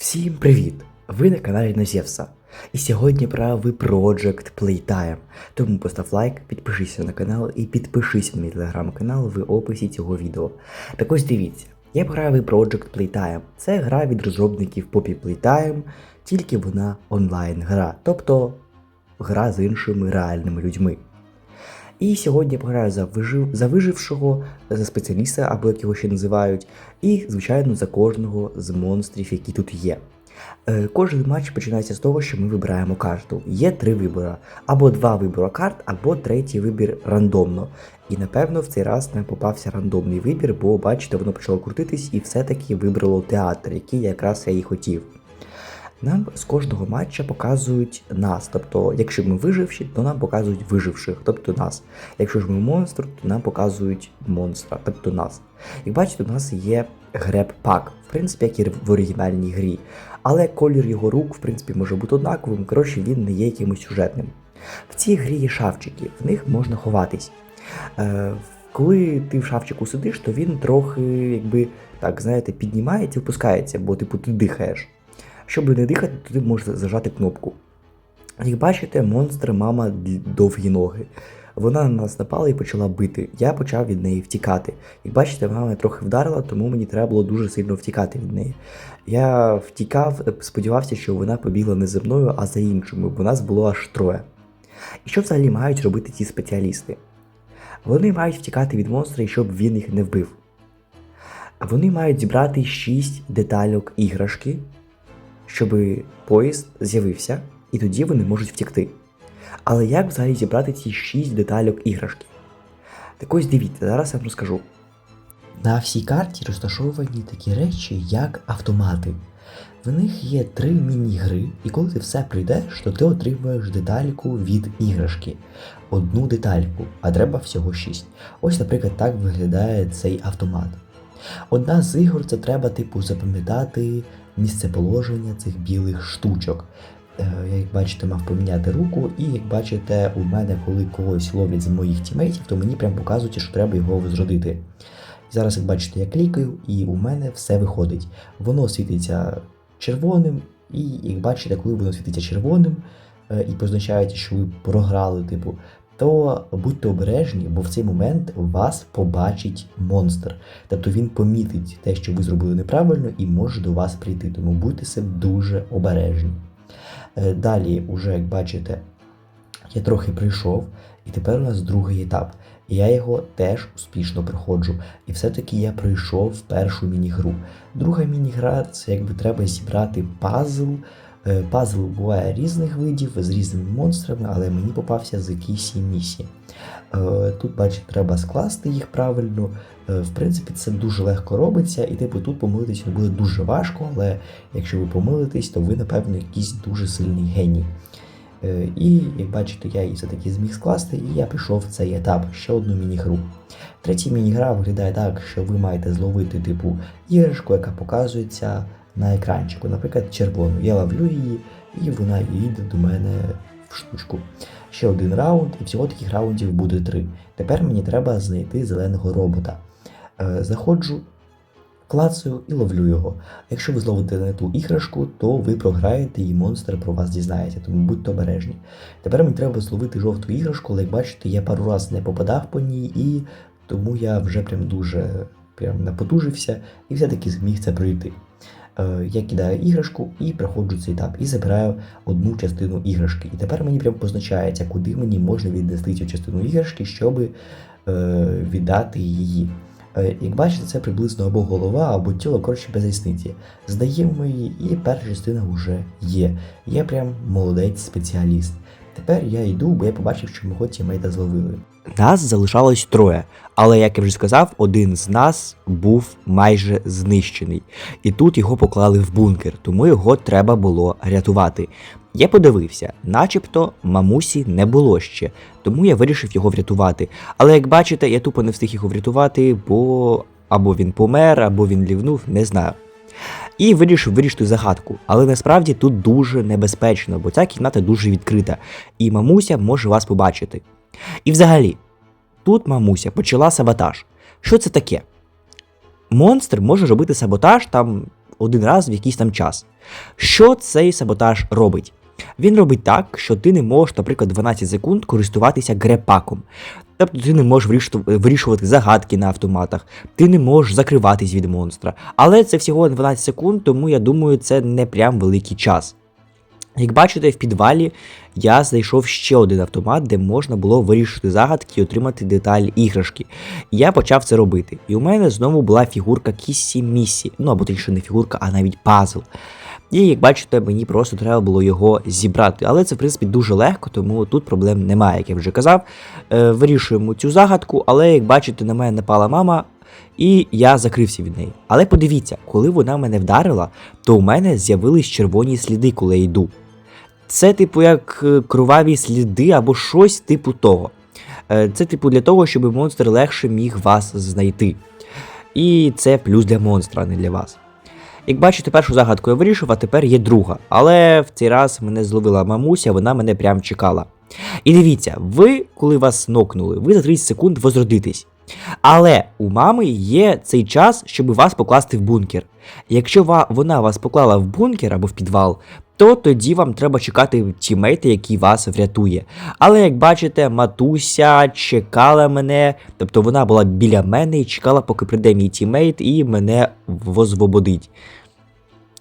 Всім привіт! Ви на каналі Назєвса. І сьогодні правий Project Playtime. Тому постав лайк, підпишися на канал і підпишись на мій телеграм-канал в описі цього відео. Так ось дивіться, я граю в Project Playtime. Це гра від розробників Poppy Playtime, тільки вона онлайн гра, тобто гра з іншими реальними людьми. І сьогодні я пограю за, вижив... за вижившого, за спеціаліста, або як його ще називають, і, звичайно, за кожного з монстрів, які тут є. Е, Кожен матч починається з того, що ми вибираємо карту. Є три вибори: або два вибори карт, або третій вибір рандомно. І напевно в цей раз нам попався рандомний вибір, бо бачите, воно почало крутитись і все-таки вибрало театр, який якраз я і хотів. Нам з кожного матча показують нас. Тобто, якщо ми виживші, то нам показують виживших, тобто нас. Якщо ж ми монстр, то нам показують монстра, тобто нас. Як бачите, у нас є греб пак, в принципі, як і в оригінальній грі. Але колір його рук, в принципі, може бути однаковим, коротше, він не є якимось сюжетним. В цій грі є шафчики, в них можна ховатись. Е, коли ти в шафчику сидиш, то він трохи, якби, так, знаєте, піднімається і опускається, бо типу ти дихаєш. Щоб не дихати, то ти зажати кнопку. Як бачите, монстр мама довгі ноги. Вона на нас напала і почала бити. Я почав від неї втікати. Як бачите, мама мене трохи вдарила, тому мені треба було дуже сильно втікати від неї. Я втікав, е, сподівався, що вона побігла не за мною, а за іншими, бо нас було аж троє. І що взагалі мають робити ці спеціалісти? Вони мають втікати від монстра, щоб він їх не вбив. Вони мають зібрати 6 детальок іграшки, щоб поїзд з'явився, і тоді вони можуть втікти. Але як взагалі зібрати ці 6 детальок іграшки? Так ось дивіться, зараз я вам розкажу. На всій карті розташовані такі речі, як автомати. В них є три міні-гри, і коли ти все прийдеш, то ти отримуєш детальку від іграшки. Одну детальку, а треба всього 6. Ось, наприклад, так виглядає цей автомат. Одна з ігор це треба, типу, запам'ятати місцеположення цих білих штучок. Е, як бачите, мав поміняти руку, і як бачите, у мене, коли когось ловлять з моїх тімейтів, то мені прям показують, що треба його возродити. Зараз, як бачите, я клікаю, і у мене все виходить. Воно світиться червоним, і як бачите, коли воно світиться червоним е, і позначається, що ви програли, типу, то будьте обережні, бо в цей момент вас побачить монстр. Тобто він помітить те, що ви зробили неправильно, і може до вас прийти. Тому будьте себе дуже обережні. Е, Далі, уже як бачите, я трохи прийшов, і тепер у нас другий етап. Я його теж успішно проходжу. І все-таки я пройшов першу міні-гру. Друга міні-гра це якби треба зібрати пазл. Е, Пазл буває різних видів з різними монстрами, але мені попався з якійсь місії. Е, Тут, бачите, треба скласти їх правильно. Е, В принципі, це дуже легко робиться, і типу тут помилитись буде дуже важко, але якщо ви помилитесь, то ви, напевно, якийсь дуже сильний геній. І як бачите, я її все-таки зміг скласти, і я пішов в цей етап, ще одну міні-гру. Третя міні-гра виглядає так, що ви маєте зловити типу іграшку, яка показується на екранчику, наприклад, червону. Я ловлю її, і вона їде до мене в штучку. Ще один раунд, і всього таких раундів буде три. Тепер мені треба знайти зеленого робота. Е, Заходжу, клацаю і ловлю його. Якщо ви зловите не ту іграшку, то ви програєте і монстр про вас дізнається, тому будьте обережні. Тепер мені треба зловити жовту іграшку, але як бачите, я пару разів не попадав по ній, і тому я вже прям дуже прям напотужився і все-таки зміг це пройти. Е, Я кидаю іграшку і проходжу цей етап, і забираю одну частину іграшки. І тепер мені прям позначається, куди мені можна віднести цю частину іграшки, щоб е, віддати її. Е, Як бачите, це приблизно або голова, або тіло, коротше, без різниці. Здаємо її, і перша частина вже є. Я прям молодець спеціаліст. Тепер я йду, бо я побачив, що мого тімейта зловили. Нас залишалось троє, але як я вже сказав, один з нас був майже знищений, і тут його поклали в бункер, тому його треба було рятувати. Я подивився, начебто мамусі не було ще, тому я вирішив його врятувати. Але як бачите, я тупо не встиг його врятувати, бо або він помер, або він лівнув, не знаю. І вирішив вирішити загадку. Але насправді тут дуже небезпечно, бо ця кімната дуже відкрита, і мамуся може вас побачити. І взагалі, тут мамуся почала саботаж. Що це таке? Монстр може робити саботаж там один раз в якийсь там час. Що цей саботаж робить? Він робить так, що ти не можеш, наприклад, 12 секунд користуватися грепаком. Тобто ти не можеш вирішувати- загадки на автоматах, ти не можеш закриватись від монстра. Але це всього 12 секунд, тому я думаю, це не прям великий час. Як бачите, в підвалі я знайшов ще один автомат, де можна було вирішити загадки і отримати деталь іграшки. Я почав це робити. І у мене знову була фігурка Кіссі Міссі. Ну або точніше не фігурка, а навіть пазл. І як бачите, мені просто треба було його зібрати. Але це, в принципі, дуже легко, тому тут проблем немає, як я вже казав. Е, вирішуємо цю загадку, але як бачите, на мене напала мама, і я закрився від неї. Але подивіться, коли вона мене вдарила, то у мене з'явились червоні сліди, коли я йду. Це, типу, як е, кроваві сліди або щось типу того. Е, Це, типу, для того, щоб монстр легше міг вас знайти. І це плюс для монстра, а не для вас. Як бачите, першу загадку я вирішив, а тепер є друга. Але в цей раз мене зловила мамуся, вона мене прям чекала. І дивіться, ви, коли вас нокнули, ви за 30 секунд возродитесь. Але у мами є цей час, щоб вас покласти в бункер. Якщо вона вас поклала в бункер або в підвал, то тоді вам треба чекати тімейта, який вас врятує. Але як бачите, матуся чекала мене, тобто вона була біля мене і чекала, поки прийде мій тімейт і мене возвободить.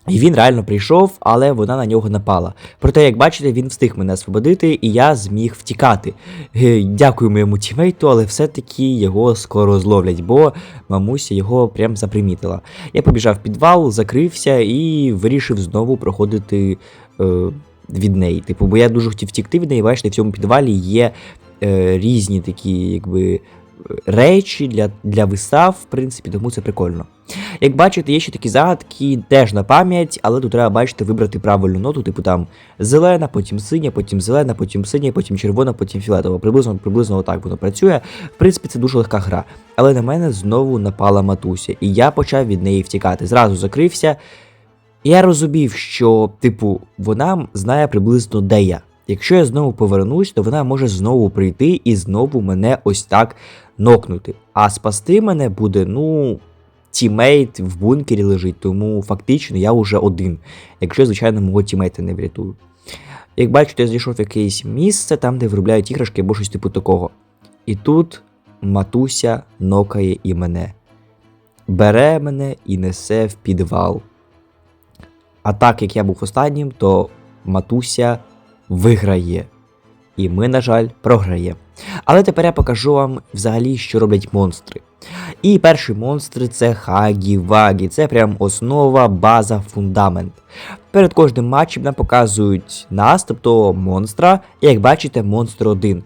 І він реально прийшов, але вона на нього напала. Проте, як бачите, він встиг мене освободити, і я зміг втікати. Е, Дякую моєму тімейту, але все-таки його скоро зловлять, бо мамуся його прям запримітила. Я побіжав в підвал, закрився і вирішив знову проходити е, від неї. Типу, бо я дуже хотів втікти від неї, бачите, в цьому підвалі є е, різні такі, якби. Речі для, для вистав, в принципі, тому це прикольно. Як бачите, є ще такі загадки теж на пам'ять, але тут треба бачите вибрати правильну ноту, типу там зелена, потім синя, потім зелена, потім синя, потім червона, потім фіолетова. Приблизно приблизно отак воно працює. В принципі, це дуже легка гра. Але на мене знову напала матуся, і я почав від неї втікати. Зразу закрився. Я розумів, що, типу, вона знає приблизно де я. Якщо я знову повернусь, то вона може знову прийти і знову мене ось так нокнути. А спасти мене буде, ну, тімейт в бункері лежить, тому фактично я вже один, якщо, звичайно, мого тімейта не врятую. Як бачите, я знайшов якесь місце, там, де виробляють іграшки або щось типу такого. І тут матуся нокає і мене. Бере мене і несе в підвал. А так як я був останнім, то матуся виграє. І ми, на жаль, програємо. Але тепер я покажу вам взагалі, що роблять монстри. І перший монстр це Хагі-Вагі. Це прям основа, база, фундамент. Перед кожним матчем нам показують нас, тобто монстра, і як бачите, монстр один.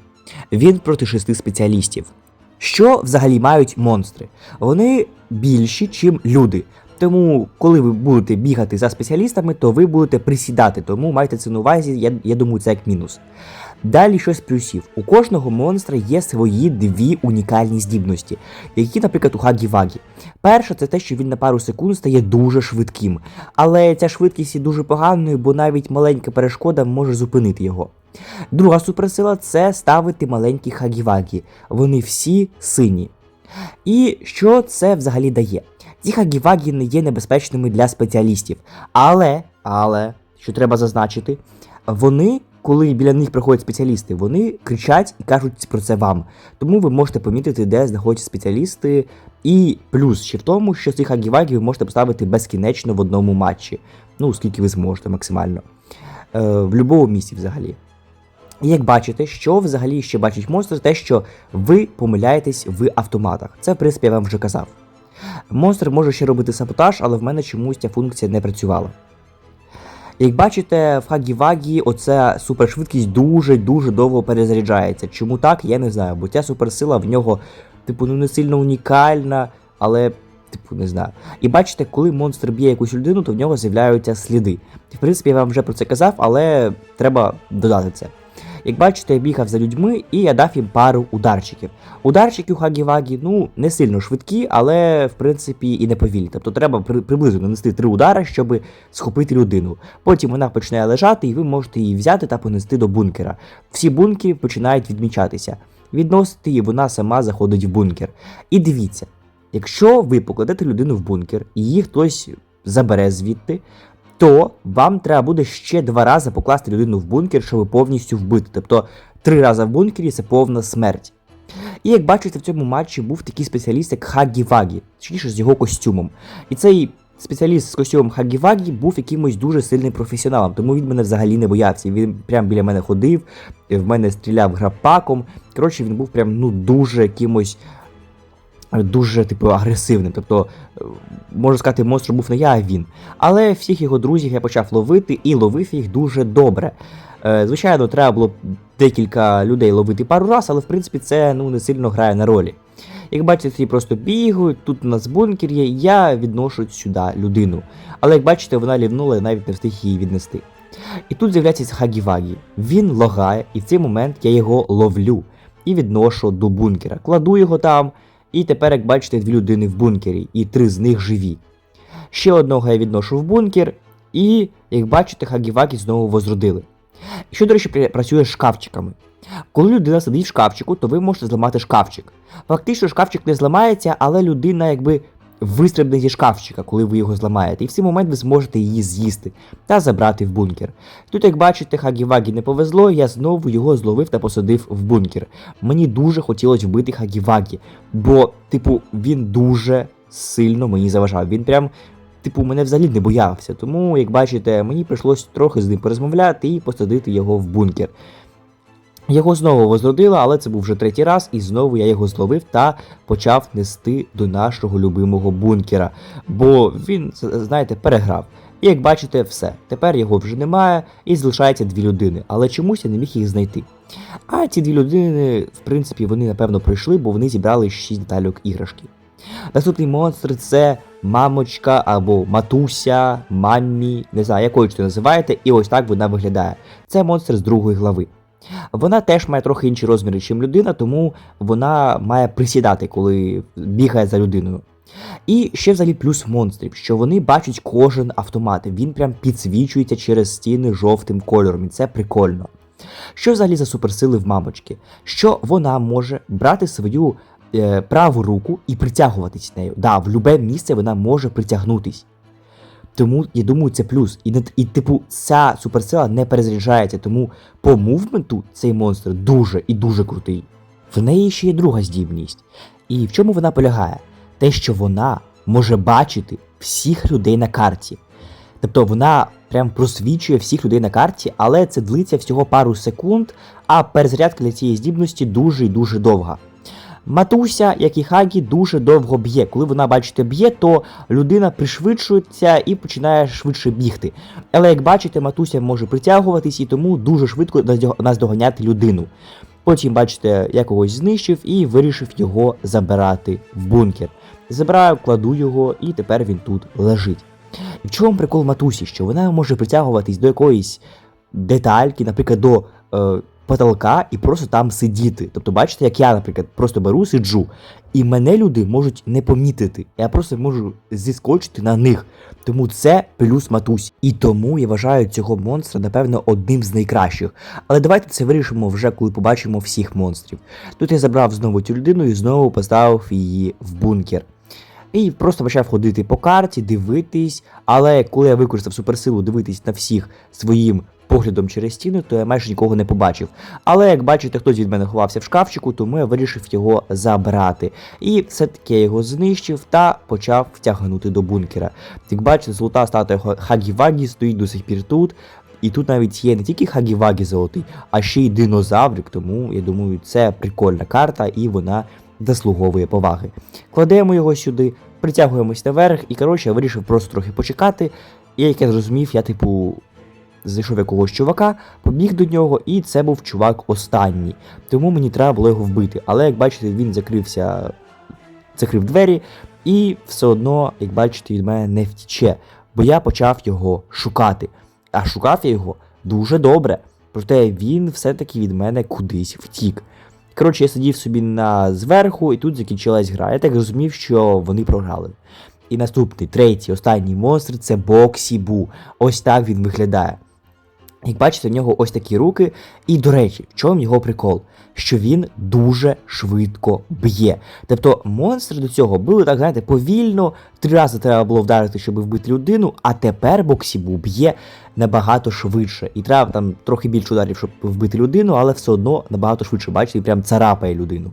Він проти шести спеціалістів. Що взагалі мають монстри? Вони більші, ніж люди. Тому, коли ви будете бігати за спеціалістами, то ви будете присідати. Тому майте це на увазі, я, я думаю, це як мінус. Далі щось плюсів. У кожного монстра є свої дві унікальні здібності, які, наприклад, у Хагі-Вагі. Перша це те, що він на пару секунд стає дуже швидким. Але ця швидкість є дуже поганою, бо навіть маленька перешкода може зупинити його. Друга суперсила це ставити маленькі Хагі-Вагі. Вони всі сині. І що це взагалі дає? Ці Хагі-Вагі не є небезпечними для спеціалістів. Але, але, що треба зазначити, вони, коли біля них приходять спеціалісти, вони кричать і кажуть про це вам. Тому ви можете помітити, де знаходяться спеціалісти. І плюс ще в тому, що цих Хагі-Вагі ви можете поставити безкінечно в одному матчі. Ну, скільки ви зможете максимально. Е, в будь-якому місці взагалі. І як бачите, що взагалі ще бачить монстр, те, що ви помиляєтесь в автоматах. Це, в принципі, я вам вже казав. Монстр може ще робити саботаж, але в мене чомусь ця функція не працювала. Як бачите, в Хагі-Вагі оця супершвидкість дуже-дуже довго перезаряджається. Чому так, я не знаю, бо ця суперсила в нього, типу, ну не сильно унікальна, але, типу, не знаю. І бачите, коли монстр б'є якусь людину, то в нього з'являються сліди. В принципі, я вам вже про це казав, але треба додати це. Як бачите, я бігав за людьми і я дав їм пару ударчиків. Ударчики у Хагі-Вагі, ну, не сильно швидкі, але в принципі і не повільні. Тобто треба при, приблизно нанести три удари, щоб схопити людину. Потім вона починає лежати, і ви можете її взяти та понести до бункера. Всі бункери починають відмічатися. Відносити її, вона сама заходить в бункер. І дивіться, якщо ви покладете людину в бункер і її хтось забере звідти, то вам треба буде ще два рази покласти людину в бункер, щоб повністю вбити. Тобто три рази в бункері це повна смерть. І як бачите, в цьому матчі був такий спеціаліст, як Хагі Вагі, точніше з його костюмом. І цей спеціаліст з костюмом Хагі Вагі був якимось дуже сильним професіоналом, тому він мене взагалі не боявся. Він прямо біля мене ходив, в мене стріляв грапаком. Коротше, він був прям ну дуже якимось. Дуже типу агресивним. Тобто, е, можна сказати, монстр був не я, а він. Але всіх його друзів я почав ловити і ловив їх дуже добре. Е, Звичайно, треба було декілька людей ловити пару раз, але в принципі це ну, не сильно грає на ролі. Як бачите, всі просто бігають, тут у нас бункер є, я відношу сюди людину. Але як бачите, вона лівнула і навіть не встиг її віднести. І тут з'являється Хагі-Вагі. Він логає, і в цей момент я його ловлю і відношу до бункера. Кладу його там, і тепер, як бачите, дві людини в бункері, і три з них живі. Ще одного я відношу в бункер, і, як бачите, Хагі-Вагі знову возродили. Що, до речі, працює з шкафчиками. Коли людина сидить в шкафчику, то ви можете зламати шкафчик. Фактично, шкафчик не зламається, але людина якби вистрибне зі шкафчика, коли ви його зламаєте. І в цей момент ви зможете її з'їсти та забрати в бункер. Тут, як бачите, Хагі-Вагі не повезло, я знову його зловив та посадив в бункер. Мені дуже хотілося вбити Хагі-Вагі, бо, типу, він дуже сильно мені заважав. Він прям типу, мене взагалі не боявся. Тому, як бачите, мені прийшлось трохи з ним порозмовляти і посадити його в бункер. Його знову возродила, але це був вже третій раз, і знову я його зловив та почав нести до нашого любимого бункера. Бо він, знаєте, переграв. І як бачите, все. Тепер його вже немає, і залишається дві людини, але чомусь я не міг їх знайти. А ці дві людини, в принципі, вони напевно прийшли, бо вони зібрали 6 детальок іграшки. Наступний монстр це мамочка або матуся, маммі, не знаю, якою це називаєте, і ось так вона виглядає. Це монстр з другої глави. Вона теж має трохи інші розміри, ніж людина, тому вона має присідати, коли бігає за людиною. І ще взагалі плюс монстрів, що вони бачать кожен автомат. Він прям підсвічується через стіни жовтим кольором, і це прикольно. Що взагалі за суперсили в мамочки? Що вона може брати свою е, праву руку і притягуватись нею. Да, в любе місце вона може притягнутись. Тому я думаю, це плюс. І, і типу, ця суперсила не перезаряджається, тому по мувменту цей монстр дуже і дуже крутий. В неї ще є друга здібність. І в чому вона полягає? Те, що вона може бачити всіх людей на карті. Тобто вона прям просвічує всіх людей на карті, але це длиться всього пару секунд, а перезарядка для цієї здібності дуже і дуже довга. Матуся, як і Хагі, дуже довго б'є. Коли вона, бачите, б'є, то людина пришвидшується і починає швидше бігти. Але як бачите, матуся може притягуватись і тому дуже швидко наздоганяти людину. Потім, бачите, я когось знищив і вирішив його забирати в бункер. Забираю, кладу його, і тепер він тут лежить. І в чому прикол матусі? Що вона може притягуватись до якоїсь детальки, наприклад, до е, потолка і просто там сидіти. Тобто, бачите, як я, наприклад, просто беру, сиджу, і мене люди можуть не помітити. Я просто можу зіскочити на них. Тому це плюс матусь. І тому я вважаю цього монстра, напевно, одним з найкращих. Але давайте це вирішимо вже, коли побачимо всіх монстрів. Тут я забрав знову цю людину і знову поставив її в бункер. І просто почав ходити по карті, дивитись. Але коли я використав суперсилу дивитись на всіх своїм поглядом через стіну, то я майже нікого не побачив. Але як бачите, хтось від мене ховався в шкафчику, тому я вирішив його забрати. І все-таки я його знищив та почав втягнути до бункера. Як бачите, золота статуя Хагі-Вагі стоїть до сих пір тут. І тут навіть є не тільки Хагі-Вагі золотий, а ще й динозаврик, тому я думаю, це прикольна карта і вона заслуговує поваги. Кладемо його сюди, притягуємось наверх, і коротше я вирішив просто трохи почекати. І як я зрозумів, я типу знайшов якогось чувака, побіг до нього, і це був чувак останній. Тому мені треба було його вбити. Але як бачите, він закрився, закрив двері, і все одно, як бачите, від мене не втіче, бо я почав його шукати. А шукав я його дуже добре. Проте він все-таки від мене кудись втік. Коротше, я сидів собі на зверху, і тут закінчилась гра. Я так зрозумів, що вони програли. І наступний, третій, останній монстр це Боксі Бу. Ось так він виглядає. Як бачите, в нього ось такі руки. І, до речі, в чому його прикол? Що він дуже швидко б'є. Тобто монстри до цього були так, знаєте, повільно, три рази треба було вдарити, щоб вбити людину, а тепер Боксібу б'є набагато швидше. І треба там трохи більше ударів, щоб вбити людину, але все одно набагато швидше, бачите, і прям царапає людину.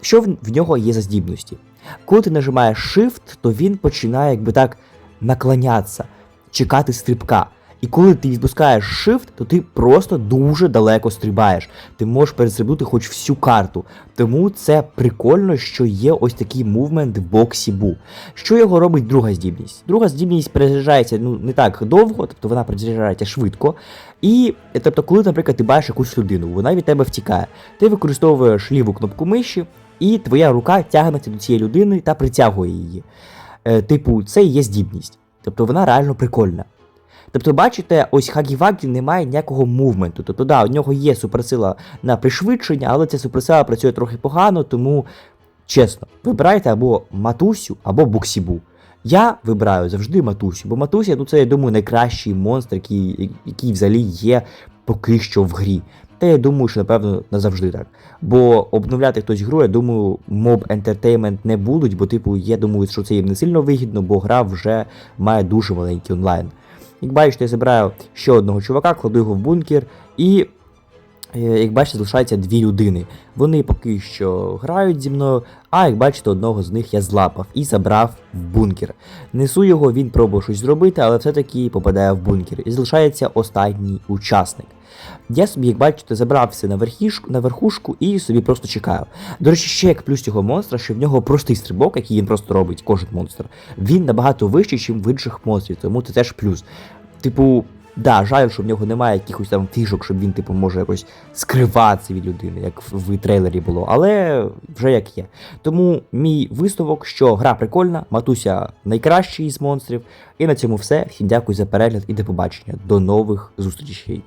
Що в, в нього є за здібності? Коли ти нажимаєш Shift, то він починає якби так наклонятися, чекати стрибка. І коли ти відпускаєш Shift, то ти просто дуже далеко стрибаєш. Ти можеш перестрибнути хоч всю карту. Тому це прикольно, що є ось такий мувмент в боксі Бу. Що його робить друга здібність? Друга здібність перезаряджається ну, не так довго, тобто вона перезаряджається швидко. І тобто, коли, наприклад, ти бачиш якусь людину, вона від тебе втікає. Ти використовуєш ліву кнопку миші, і твоя рука тягнеться до цієї людини та притягує її. Е, типу, це і є здібність. Тобто вона реально прикольна. Тобто, бачите, ось Хагі-Вагі не має ніякого мувменту. Тобто, да, у нього є суперсила на пришвидшення, але ця суперсила працює трохи погано, тому чесно, вибирайте або Матусю, або Буксібу. Я вибираю завжди Матусю, бо Матуся, ну це, я думаю, найкращий монстр, який, який взагалі є поки що в грі. Та я думаю, що напевно назавжди так. Бо обновляти хтось гру, я думаю, моб Entertainment не будуть, бо, типу, я думаю, що це їм не сильно вигідно, бо гра вже має дуже маленький онлайн. Як бачите, я забираю ще одного чувака, кладу його в бункер, і, як бачите, залишається дві людини. Вони поки що грають зі мною, а як бачите, одного з них я злапав і забрав в бункер. Несу його, він пробує щось зробити, але все-таки попадає в бункер. І залишається останній учасник. Я собі, як бачите, забрався на верхішку, на верхушку і собі просто чекаю. До речі, ще як плюс цього монстра, що в нього простий стрибок, який він просто робить, кожен монстр, він набагато вищий, ніж в інших монстрів, тому це теж плюс. Типу, да, жаль, що в нього немає якихось там фішок, щоб він, типу, може якось скриватися від людини, як в, трейлері було, але вже як є. Тому мій висновок, що гра прикольна, Матуся найкращий із монстрів. І на цьому все. Всім дякую за перегляд і до побачення. До нових зустрічей.